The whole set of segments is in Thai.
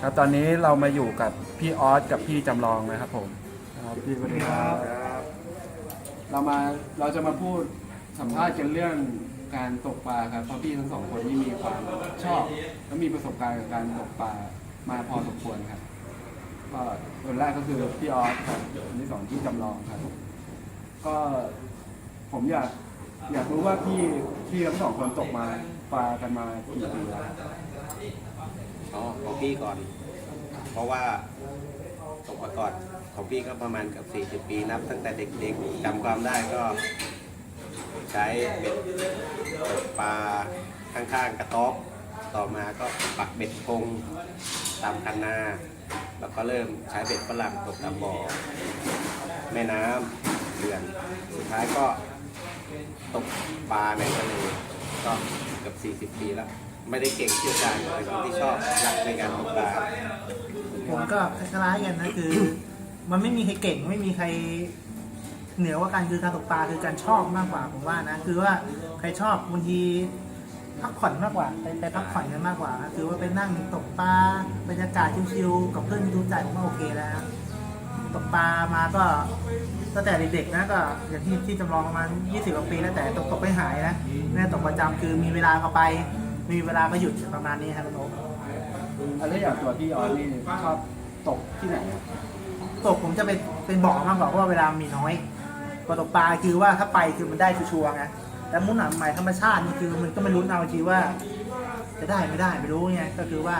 ครับตอนนี้เรามาอยู่กับพี่ออสกับพี่จำลองนะครับผมครับพี่สวัสดีครับ เรามาเราจะมาพูดสัมภาษณ์กันเรื่องการตกปลาครับเพราะพี่ทั้งสองคนนี่มีความชอบ และมีประสบการณ์กับการตกปลามาพอสมควรครับก็คนแรกก็คือพี่ออสครับคนที่สองพี่จำลองครับ ก็ผมอยากอยากรู้ว่าพี่พี่ทั้งสองคนตกมาปลากันมากี่ปีแล้ว อ๋อของพี่ก่อน เพราะว่าตกมาก่อนของพี่ก็ประมาณเกับ 40 ปีนับ ตั้งแต่เด็กๆจำความได้ก็ ใช้เบ็ดตกปลาข้างๆกระต๊อบต่อมาก็ปักเบ็ดพงตามคันนา แล้วก็เริ่มใช้เบ็ดฝรั่งตกตามบ่อ แม่น้ำเดือน สุดท้ายก็ตกปลาในทะเลก็เกือบ40 ปีแล้ว ไม่ได้เก่งเชี่ยวชาญเป็นคนที่ชอบรักในการตกปลาผมก็คล้ายๆกันนะคือ มันไม่มีใครเก่งไม่มีใครเหนือกว่ากันคือการตกปลาคือการชอบมากกว่าผมว่านะคือว่าใครชอบบางทีพักผ่อนมากกว่าไปไปพักผ่อนกันมากกว่าคือว่าไปนั่งตกปลาบรรยากาศชิวๆกับเพื่อนที่รู้ใจผมว่าโอเคแล้วตกปลามาก็ตั้งแต่เด็กๆนะก็อย่างที่ที่จำลองประมาณ20กว่าปีแล้วแต่ตกตกไม่หายนะแม่ตกประจำคือมีเวลาก็ไป มีเวลาก็หยุดประมาณนี้ครับคุณโอ๊คอะไรอย่างตัวพี่ออสนี่ชอบตกที่ไหนครับตกผมจะเป็นเป็นบ่อมากกว่าเพราะว่าเวลามีน้อยพอตกปลาคือว่าถ้าไปคือมันได้ชัวร์ๆไงแต่มุ้นหนังใหม่ธรรมชาตินี่คือมันก็ไม่รู้เอาทีว่า จะได้ไม่ได้ไม่รู้ไงก็คือว่า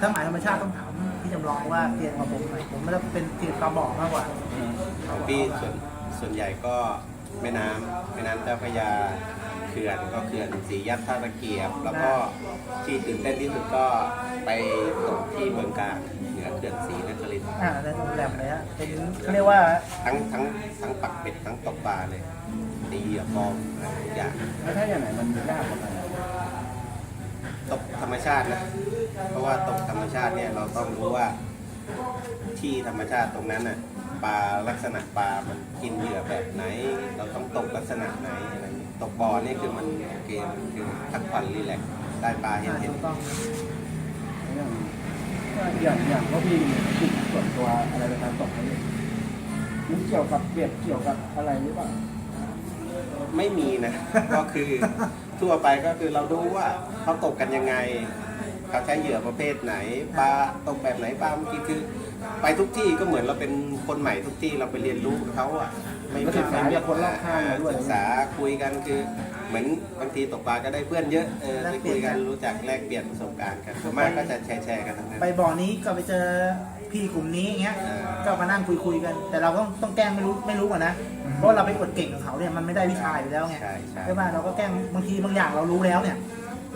ถ้าหมายธรรมชาติต้องถามพี่จำลองว่าเรียนกับผมหน่อยผมไม่ได้เป็นเรียนปลาบ่อมากกว่าของพี่ส่วนส่วนใหญ่ก็แม่น้ำแม่น้ำเจ้าพระยาเขื่อนก็เขื่อนสียัดท่าตะเกียบ แล้วก็ที่ตื่นเต้นที่สุดก็ไปตกที่เมืองการเหนือเขื่อนศรีนครินทร์อ่าในโรงแรมเลยฮะเป็นเขาเรียกว่าทั้งทั้งทั้งปักเป็ดทั้งตกปลาเลยตีเหยื่อปลอมอะไรทุกอย่างแล้วถ้าอย่างไหนมันยากกว่ากันอะตกธรรมชาตินะเพราะว่าตกธรรมชาติเนี่ยเราต้องรู้ว่าที่ธรรมชาติตรงนั้นน่ะปลาลักษณะปลามันกินเหยื่อแบบไหน เราต้องตกลักษณะไหนอะไรอย่างเงี้ย ตกบ่อนี่คือมันโอเคมันคือพักผ่อนรีแลกซ์ได้ปลาเห็นอ่าเห็นถูกต้องอย่างอย่างอย่างพวกพี่มีจุดส่วนตัวอะไรในการตกไหมมันเกี่ยวกับเบ็ดเกี่ยวกับอะไรหรือเปล่าไม่มีนะ ก็คือทั่วไปก็คือเราดูว่าเขาตกกันยังไง เขาใช้เหยื่อประเภทไหนปลาตกแบบไหนปลาเมื่อกี้คือ ไปทุกที่ก็เหมือนเราเป็นคนใหม่ทุกที่เราไปเรียนรู้กับเขาอะไม่ก็ศึกษาจากคนรอบข้างเราด้วย ศึกษาคุยกันคือเหมือนบางทีตกปลาก็ได้เพื่อนเยอะเออได้คุยกันรู้จักแลกเปลี่ยนประสบการณ์กันส่วนมากก็จะแชร์แชร์กันทั้งนั้น ไปบ่อนี้ก็ไปเจอพี่กลุ่มนี้อย่างเงี้ยอ่าก็มานั่งคุยคุยๆกัน แต่เราต้องต้องแกล้งไม่รู้ไม่รู้ก่อนนะ เพราะเราไปอวดเก่งกับเขาเนี่ยมันไม่ได้วิชาอยู่แล้วไงใช่ใช่ ใช่ป่ะเราก็แกล้งบางทีบางอย่างเรารู้แล้วเนี่ย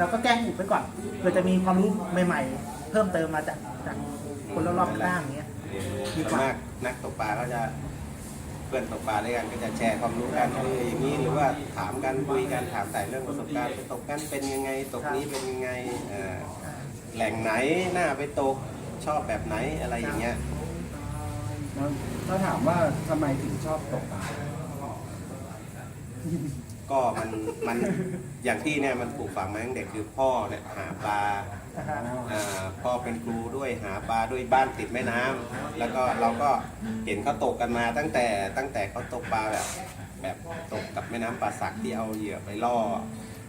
เราก็แกล้งอุบไปก่อนเพื่อจะมีความรู้ใหม่ๆ เพิ่มเติมมาจากจากคนรอบๆข้างอย่างเงี้ย ส่วนมากนักตกปลาก็จะเพื่อนตกปลาด้วยกันก็จะแชร์ความรู้กันเอออย่างนี้หรือว่าถามกันคุยกันถามแต่เรื่องประสบการณ์ไปตกกันเป็นยังไงตกนี้เป็นยังไงเอ่อแหล่งไหนน่าไปตกชอบแบบไหนอะไรอย่างเงี้ย แล้วถ้าถามว่าทำไมถึงชอบตกปลา ก็มันมันอย่างที่เนี่ยมันปลูกฝังมาตั้งแต่เด็กคือพ่อเนี่ยหาปลานะฮะอ่าพ่อเป็นครูด้วยหาปลาด้วยบ้านติดแม่น้ำแล้วก็เราก็เห็นเขาตกกันมาตั้งแต่ตั้งแต่เขาตกปลาแบบ แบบตกกับแม่น้ำป่าสักที่เอาเหยื่อไปล่อ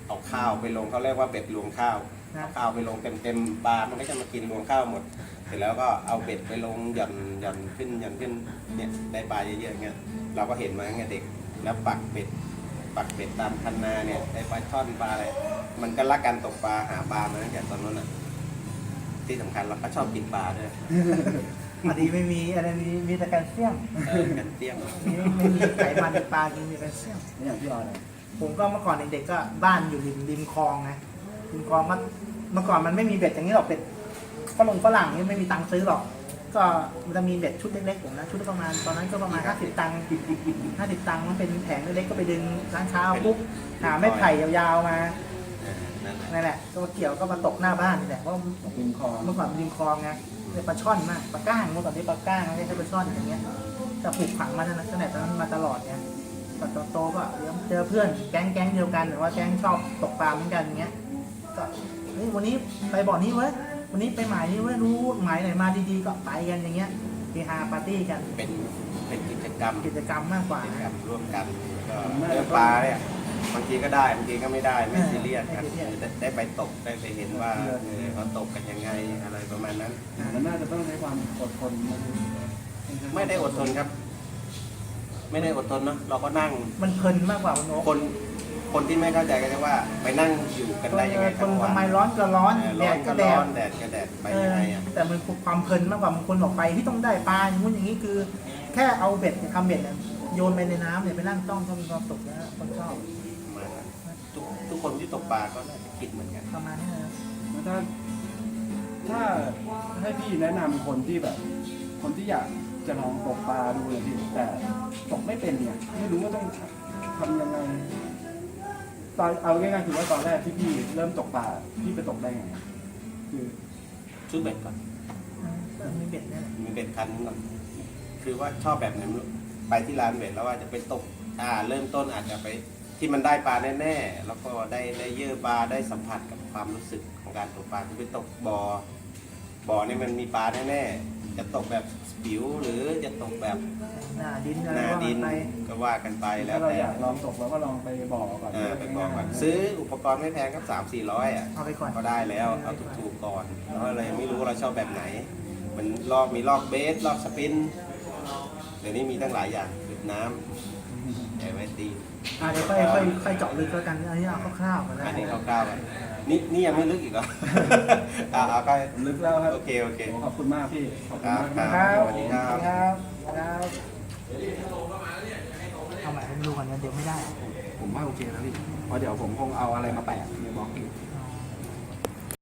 เอาข้าวไปลงเขาเรียกว่าเบ็ดรวงข้าวเอาข้าวไปลงเต็มเต็มๆปลามันก็จะมากินรวงข้าวหมด เสร็จแล้วก็เอาเบ็ดไปลงหย่อนหย่อนขึ้นหย่อนขึ้นเนี่ยได้ปลาเยอะๆเงี้ยเราก็เห็นมาตั้งแต่เด็กแล้วปักเบ็ด ปักเบ็ดตามคันนาเนี่ยได้ปลาช่อนปลาอะไรมันก็รักการตกปลาหาปลามาตั้งแต่ตอนนั้นอะ ที่สำคัญเราก็ชอบกินปลาด้วยพอดีไม่มีอะไรมีมีแต่แคลเซียมเออกันเตี้ยมมีไม่มีไขมันในปลากินมีแคลเซียม นี่อย่างพี่ออสอะผมก็เมื่อก่อนเด็กๆก็บ้านอยู่ริมริมคลองไงริมคลองมันเมื่อก่อนมันไม่มีเบ็ดอย่างนี้หรอกเบ็ดฝรั่งฝรั่งนี่ไม่มีตังค์ซื้อหรอก ก็มันจะมีเบ็ดชุดเล็กๆผมนะชุดประมาณตอนนั้นก็ประมาณ 50 ตังค์50 ตังค์มันเป็นแผงเล็กๆก็ไปดึงร้านเช้าปุ๊บหาไม้ไผ่ยาวๆมานั่นแหละก็มาเกี่ยวก็มาตกหน้าบ้านนี่แหละเพราะริมคลองเมื่อก่อนริมคลองไงเรียปลาช่อนมากปลาก้างเมื่อก่อนเรียกปลาก้างไม่ใช่ปลาช่อนอย่างเงี้ยจะผูกฝังมาตั้งแต่ตอนนั้นมาตลอดไงตอนโตๆก็เจอเพื่อนแก๊งแก๊งเดียวกันหรือว่าแก๊งชอบตกปลาเหมือนกันอย่างเงี้ยก็เฮ้ยวันนี้ไปบ่อนี้เว้ย วันนี้ไปหมายนี้ไม่รู้หมายไหนมาดีๆก็ไปกันอย่างเงี้ยเฮฮาปาร์ตี้กันเป็นเป็นกิจกรรมกิจกรรมมากกว่า กิจกรรนะมร่วมกันก็เรื่องปลาเนี่ยบางทีก็ได้บางทีก็ไม่ได้ไม่ซีเรียสครับไม่ซีเรียสได้ได้ไปตกได้ไปเห็นว่าเออเขาตกกันยังไงอะไรประมาณนั้น มันน่าจะต้องใช้ความอดทนนะไม่ได้อดทนครับ ไม่ได้อดทนเนาะเราก็นั่งมันเพลินมากกว่าคุณโอ๊คคน คนที่ไม่เข้าใจก็จะว่าไปนั่งอยู่กันได้ยังไงคทั้นงวันทำไมร้อนก็ร้อนเออแดร้อนดก็ก็แดร้อดนแดดก็แดดไปเอยังอไงอะแต่มันความเพลินมากกว่าบางคนบอกไปที่ต้องได้ปลาอย่างนู้นอย่างนี้คือ แค่เอาเบ็ดทำเบ็ดเนี่ยโยนไปในน้ำเนี่ยไปนั่งจ้องก็มีความสุขแล้วคนชอบมาทุกทุกคนที่ตกปลาก็น่าจะคิดเหมือนกันประมาณนี้นะแล้วถ้าถ้าให้พี่แนะนำคนที่แบบ คนที่อยากจะลองตกปลาดูเลยพี่แต่ตกไม่เป็นเนี่ยไม่รู้ว่าต้องทำยังไง ตอนเอาง่ายๆคือว่าตอนแรกที่พี่เริ่มตกปลาพี่ไปตกได้ไงคือซื้อเบ็ดก่อนอืมมันมีเบ็ดเนี่ยแหละมีเบ็ดคันก่อนคือว่าชอบแบบไหนไม่รู้ไปที่ร้านเบ็ดแล้วว่าจะไปตกอ่าเริ่มต้นอาจจะไปที่มันได้ปลาแน่ๆแล้วก็ได้ได้เยื่อปลาได้สัมผัสกับความรู้สึกของการตกปลาที่ไปตกบอ่อบ่อนี่มันมีปลาแน่ๆ จะตกแบบปิวหรือจะตกแบบหน้าดินอะหไรน้าว่าดิกันนไปก็ว่ากันไปแล้ถ้าวเราแต่อยากลองตกเราก็ลองไปบ่อก่อนเออไปบอกก่อนซื้ออุปกรณ์ไม่แพงครับสามสี่ร้อยอะ เอาไปก่อน ก็ได้แล้วเอาถูกๆก่อนแล้วเรายังไม่รู้ว่าเราชอบแบบไหน มันลอกมีลอกเบสลอกสปินเดี๋ยวนี้มีตั้งหลายอย่างจุดน้ำ แต่ไว้ตีอ่าเดี๋ยวค่อยค่อยค่อยเจาะลึกแล้วกันอันนี้เอาคร่าวๆก่อนนะอันนี้คร่าวๆอะนี่นี่ยังไม่ลึกอีกเหรออ่าเอาก็ลึกแล้วครับโอเคโอเค โอ้ขอบคุณมากพี่ขอบคุณมากครันะบครับสวัสดีครับ ครับครับเอาใหม่ให้ดูก่อนนะเดี๋ยวไม่ได้ ผมว่าโอเคแล้วพี่เพราะเดี๋ยวผมคงเอาอะไรมาแปะในบล็อกอีก